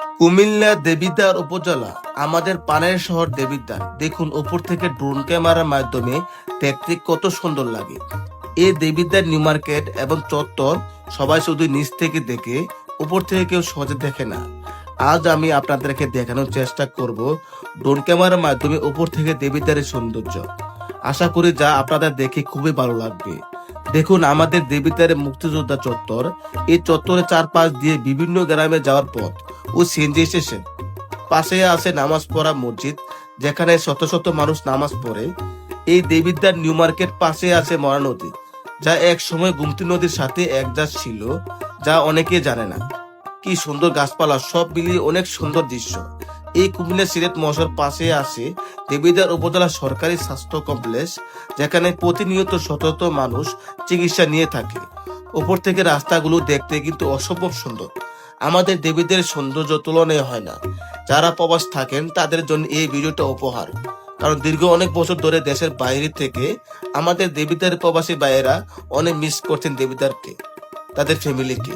কুমিল্লা দেবিদ্বার উপজেলা, আমাদের পানের শহর দেবিদ্বার। দেখুন, উপর থেকে ড্রোন ক্যামেরার মাধ্যমে দেখতে কত সুন্দর লাগে। এই দেবিদ্বার নিউ মার্কেট এবং চত্বর সবাই শুধু নিচ থেকে দেখে, উপর থেকে কেউ সহজে দেখে না। আজ আমি আপনাদেরকে দেখানোর চেষ্টা করব ড্রোন ক্যামেরার মাধ্যমে উপর থেকে দেবিদ্বারের সৌন্দর্য। আশা করি যা আপনাদের দেখে খুবই ভালো লাগবে। দেখুন, আমাদের দেবিদ্বারের মুক্তিযোদ্ধা চত্বর, এই চত্বরের চারপাশ দিয়ে বিভিন্ন গ্রামে যাওয়ার পথ। ও সিএনজি স্টেশন পাশে আছে নামাজ পড়া মসজিদ, যেখানে শত শত মানুষ নামাজ পড়ে। এই দেবিদ্বার নিউ মার্কেট পাশে আছে মরা নদী, যা এক সময় গুমতি নদীর সাথে একজাত ছিল, যা অনেকে জানে না। কি সুন্দর গাছপালা, সব মিলিয়ে অনেক সুন্দর দৃশ্য। এই কুমিল্লা সিলেট মশার পাশে আছে দেবিদ্বার উপজেলা সরকারি স্বাস্থ্য কমপ্লেক্স, যেখানে প্রতিনিয়ত শত মানুষ চিকিৎসা নিয়ে থাকে। উপর থেকে রাস্তাগুলো দেখতে কিন্তু অসম্ভব সুন্দর। আমাদের দেবীদের সৌন্দর্য তুলনায় হয় না। যারা প্রবাস থাকেন, তাদের জন্য এই ভিডিওটা উপহার। কারণ দীর্ঘ অনেক বছর ধরে দেশের বাইরে থেকে আমাদের দেবীদের প্রবাসী ভাইয়েরা অনেক মিস করছেন দেবীদারকে, তাদের ফ্যামিলিকে